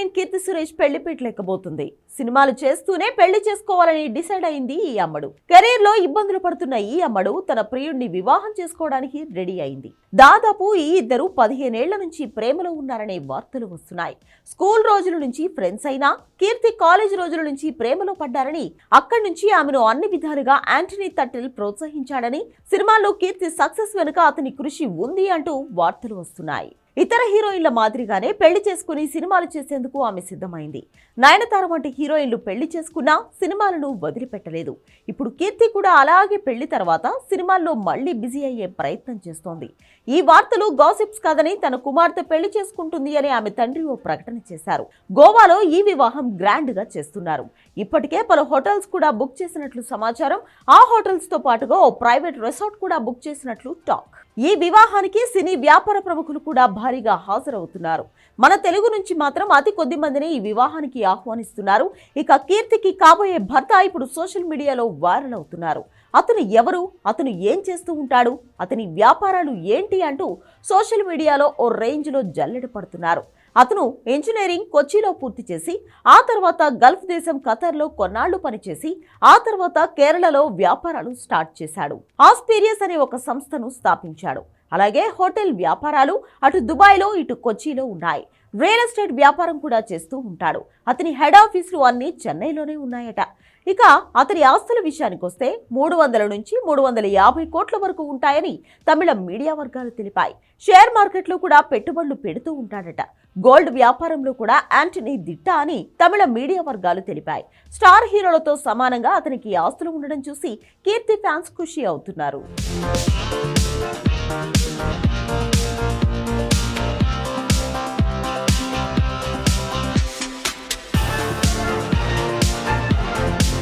Heroine Keerthy Suresh పెళ్ళి పెట్టలేకపోతుంది సినిమాలు చేస్తూనే పెళ్ళి చేసుకోవాలని డిసైడ్ అయింది ఈ అమ్మడు. కెరీర్లో ఇబ్బందులు పడుతున్న ఈ అమ్మడు తన ప్రియుణ్ణి వివాహం చేసుకోవడానికి రెడీ అయింది. దాదాపు ఈ ఇద్దరు పదిహేనేళ్ళ నుంచి ప్రేమలో ఉన్నారనే వార్తలు వస్తున్నాయి. స్కూల్ రోజుల నుంచి ఫ్రెండ్స్ అయినా కీర్తి కాలేజ్ రోజుల నుంచి ప్రేమలో పడ్డారని అక్కడి నుంచి ఆమెను అన్ని విధాలుగా యాంటనీ తట్టిల్ ప్రోత్సహించాడని సినిమాల్లో కీర్తి సక్సెస్ వెనుక అతని కృషి ఉంది అంటూ వార్తలు వస్తున్నాయి. ఇతర హీరోయిన్ల మాదిరిగానే పెళ్ళి చేసుకుని సినిమాలు చేసేందుకు ఆమె సిద్ధమైంది. నయనతార వంటి హీరోయిన్లు పెళ్ళి చేసుకున్నా సినిమాలను వదిలిపెట్టలేదు. ఇప్పుడు కీర్తి కూడా అలాగే పెళ్ళి తర్వాత సినిమాల్లో మళ్ళీ బిజీ అయ్యే ప్రయత్నం చేస్తోంది. ఈ వార్తలు గాసిప్స్ కాదని తన కుమార్తె పెళ్ళి చేసుకుంటుంది అని ఆమె తండ్రి ఓ ప్రకటన చేశారు. గోవాలో ఈ వివాహం గ్రాండ్గా చేస్తున్నారు. ఇప్పటికే పలు హోటల్స్ కూడా బుక్ చేసినట్లు సమాచారం. ఆ హోటల్స్తో పాటుగా ఓ ప్రైవేట్ రిసార్ట్ కూడా బుక్ చేసినట్లు టాక్. ఈ వివాహానికి సినీ వ్యాపార ప్రముఖులు కూడా భారీగా హాజరవుతున్నారు. మన తెలుగు నుంచి మాత్రం అతి కొద్ది మందిని ఈ వివాహానికి ఆహ్వానిస్తున్నారు. ఇక కీర్తికి కాబోయే భర్త ఇప్పుడు సోషల్ మీడియాలో వైరల్ అవుతున్నారు. అతను ఎవరు? అతను ఏం చేస్తూ ఉంటాడు? అతని వ్యాపారాలు ఏంటి అంటూ సోషల్ మీడియాలో ఓ రేంజ్లో జల్లెడ పడుతున్నారు. అతను ఇంజనీరింగ్ కొచ్చిలో పూర్తి చేసి ఆ తర్వాత గల్ఫ్ దేశం ఖతర్లో కొన్నాళ్ళు పనిచేసి ఆ తర్వాత కేరళలో వ్యాపారాలు స్టార్ట్ చేశాడు. ఆస్పీరియస్ అనే ఒక సంస్థను స్థాపించాడు. అలాగే హోటల్ వ్యాపారాలు అటు దుబాయ్లో ఇటు కొచ్చిలో ఉన్నాయి. రియల్ ఎస్టేట్ వ్యాపారం కూడా చేస్తూ ఉంటాడు. అతని హెడ్ ఆఫీసులు అన్నీ చెన్నైలోనే ఉన్నాయట. ఇక అతని ఆస్తుల విషయానికి వస్తే మూడు వందల నుంచి మూడు వందల యాభై కోట్ల వరకు ఉంటాయని తమిళ మీడియా వర్గాలు తెలిపాయి. షేర్ మార్కెట్లో కూడా పెట్టుబడులు పెడుతూ ఉంటాడట. గోల్డ్ వ్యాపారంలో కూడా యాంటనీ దిట్ట అని తమిళ మీడియా వర్గాలు తెలిపాయి. స్టార్ హీరోలతో సమానంగా అతనికి ఆస్తులు ఉండడం చూసి కీర్తి ఫ్యాన్స్ ఖుషి అవుతున్నారు.